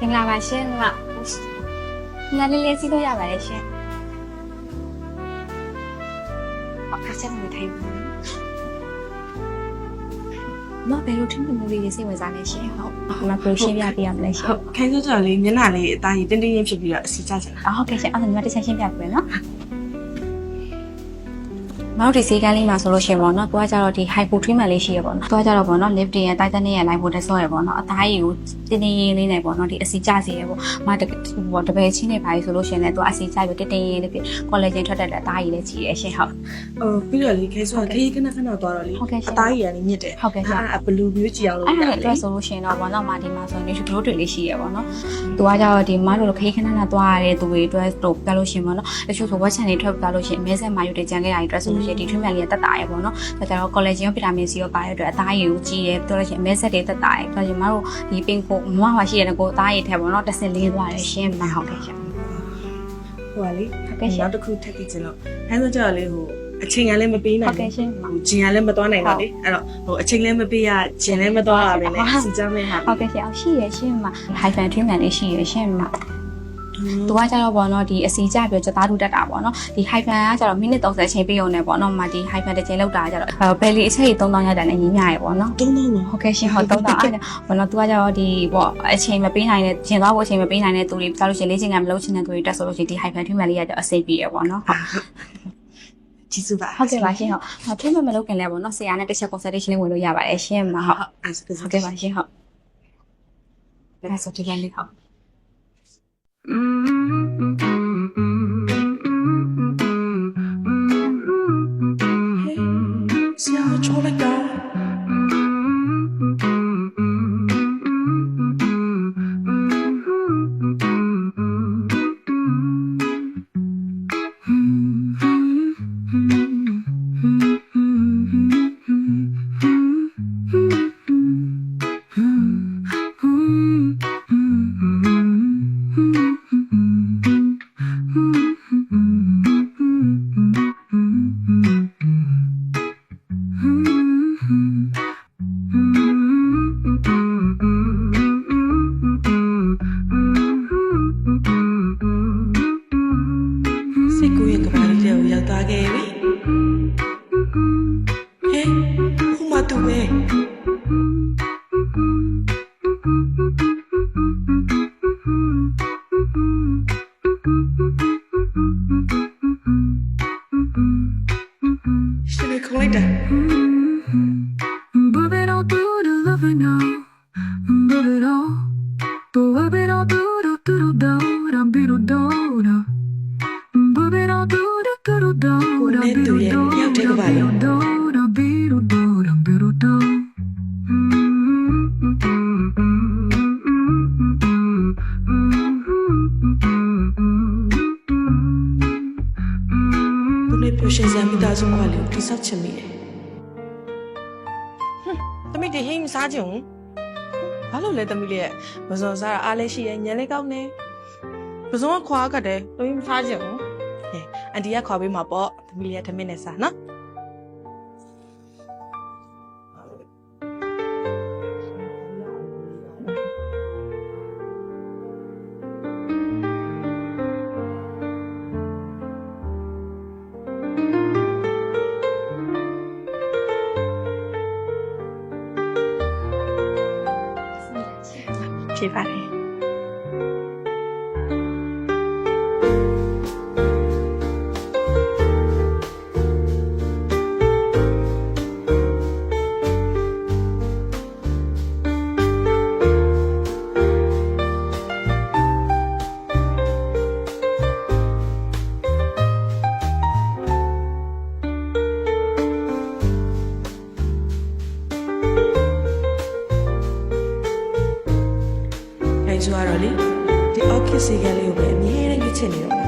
မင်္ဂလာပါရှင်မငါလေးလေးစီးလို့ရပါတယ်ရှင်အခါချက်မထိုင်ဘူးမဘယ်လိုထင်မှုလေးတွေစိတ်ဝင်စားနေရှင်ဟုတ်မပရိုရှင်းပြပေးရမလဲရှင်ဟုတ်ခိုင်းစောကြော်လေးမျက်နှာလေးအသားကြီးတင်းတင်းရင်းဖြစ်ပြီးတော့အစီကျချင်တာအော်ဟုတ်ကဲ့ရှင်အဲ့ဒါညီမတစ်ချက်ရှင်းပြပေးမယ်နော် မတို့ဒီစေးကန်းလေးမှာဆိုလို့ရှိရင်ပေါ့နော်။သူကကြတော့ဒီ hypo treatment လေးရှိရပေါ့နော်။သူကကြတော့ပေါ့နော် lifting ရဲ့ tighten ရဲ့ lipo တက်ဆော့ရပေါ့နော်။အသားရည်ကိုတင်းတင်းရင်းလေးနဲ့ပေါ့နော်ဒီအစီကျစေရပေါ့။မတကပေါ့တပည့်ချင်းနေပါလေဆိုလို့ရှိရင်လည်းသူအစီကျပြီးတင်းတင်းရင်းလေးဖြစ် collagen ထွက်တတ်တဲ့အသားရည်လေးကြီးရရှင်ဟုတ်ဟိုပြီးတော့လေခိုင်းစောခရီးခဏခဏသွားတော့လေဟုတ်ကဲ့ရှင်အသားကြီးကနေမြင့်တယ်ဟုတ်ကဲ့ရှင်အဲ့ဘလူးမျိုးကြည့်အောင်လို့အဲ့ရဒါတအတွက်ယ်ဆိုလို့ရှိရင်တော့ဘောနော်မာဒီမှာဆိုရင် growth တွေလေးရှိရပေါ့နော်။သူကကြတော့ဒီမတို့ခရီးခဏခဏသွားရတဲ့သူတွေအတွက်တော့ပြလို့ရှိရင်ပေါ့နော်။တချို့ဆို watch channel တွေထွက်ပြလို့ရှိရင်အမဲဆက်မာယူတွေကြံခဲ့ရတဲ့အတွက်ဆိုလို့ရှိရင်ဒီ treatment လေးကတက်တာရပေါ့နော်။ဒါကြတော့ collagen ရော vitamin C ရောပါတဲ့အတွက်အသားရည်ကိုကြီးတယ်ပြောလို့ရှိရင်အမဲဆက်တွေတက်တာရ။ဒါကြောင့်မတို့ဒီပင်ကိုမမမှာရှိရတဲ့ကိုအသားရည်ထဲပေါ့နော်တစ်စင်လေးသွားတယ်ရှင်းမှဟုတ်ကဲ့ရှင်ဟိုကလေဟုတ်ကဲ့ရှင်နောက်တစ်ခုထပ်ကြည့်ချင်လို့ခိုင်းစောကြော်လေးဟိုအချိန်ကလည်းမပေးနိုင်ဟုတ်ကဲ့ရှင်ဟိုဂျင်ကလည်းမသွားနိုင်တော့လေအဲ့တော့ဟိုအချိန်လည်းမပေးရဂျင်လည်းမသွားရပဲနဲ့အစီကျမဲ့ဟာဟုတ်ကဲ့ရှင်အောင်ရှိရရှင်းမှာ hyphen treatment လေးရှိရရှင်းမှာ သူကကြတော့ပေါ့နော်ဒီအစီကြပြီးတော့စသားတူတက်တာပေါ့နော်ဒီ hyphen ကကြတော့မိနစ်30ချိန်ပေးုံနဲ့ပေါ့နော်မဒီ hyphen တစ်ချိန်လောက်တာကြတော့ဘယ်လီအချက်ကြီး3000ရတဲ့နဲ့ညီမျှရပေါ့နော်တုံးတုံးလို့ဟုတ်ကဲ့ရှင်ဟုတ်3000အဲ့ဘောနော်သူကကြတော့ဒီပေါ့အချိန်မပေးနိုင်တဲ့ကျင်သွားဖို့အချိန်မပေးနိုင်တဲ့သူတွေပြောလို့ရှိရင်လေ့ကျင့်ခန်းမလုပ်ချင်တဲ့သူတွေတက်ဆိုလို့ရှိရင်ဒီ hyphen treatment လေးရတော့အစိပ်ပြီးရပေါ့နော်ဟုတ်ကျေးဇူးပါဟုတ်ကဲ့ပါရှင်ဟုတ် treatment မလုပ်ခင်လည်းပေါ့နော်ဆရာနဲ့တစ်ချက် consultation လေးဝင်လို့ရပါတယ်ရှင်မဟုတ်အဲ့ဒါဟုတ်ကဲ့ပါရှင်ဟုတ်ဒါဆိုဒီကနေ့ဟုတ် control it, God. Tuwe, humatuwe. Stimme do the love it do do do do do do do do do do do do do do. ရွှင်စရာမိသားစုဘဝလေးကိုတိဆောက်ချင်မိတယ်ဟွန်းသမီးဒီဟိမစားချင်ဘူးဘာလို့လဲသမီးလေးရဲ့မစုံစားတာအားလည်းရှိရဲ့ညံလည်းကောင်းတယ်မစုံကခွာကတ်တယ်သမီးမစားချင်ဘူးဟဲ့အန်တီကခွာပေးမှာပေါ့သမီးလေးကထမင်းနဲ့စားနော် 批发给你。 ဆိုကတော့လေဒီ orchid စီကလေးကိုပဲအမြဲတမ်းကြည့်ချင်နေတော့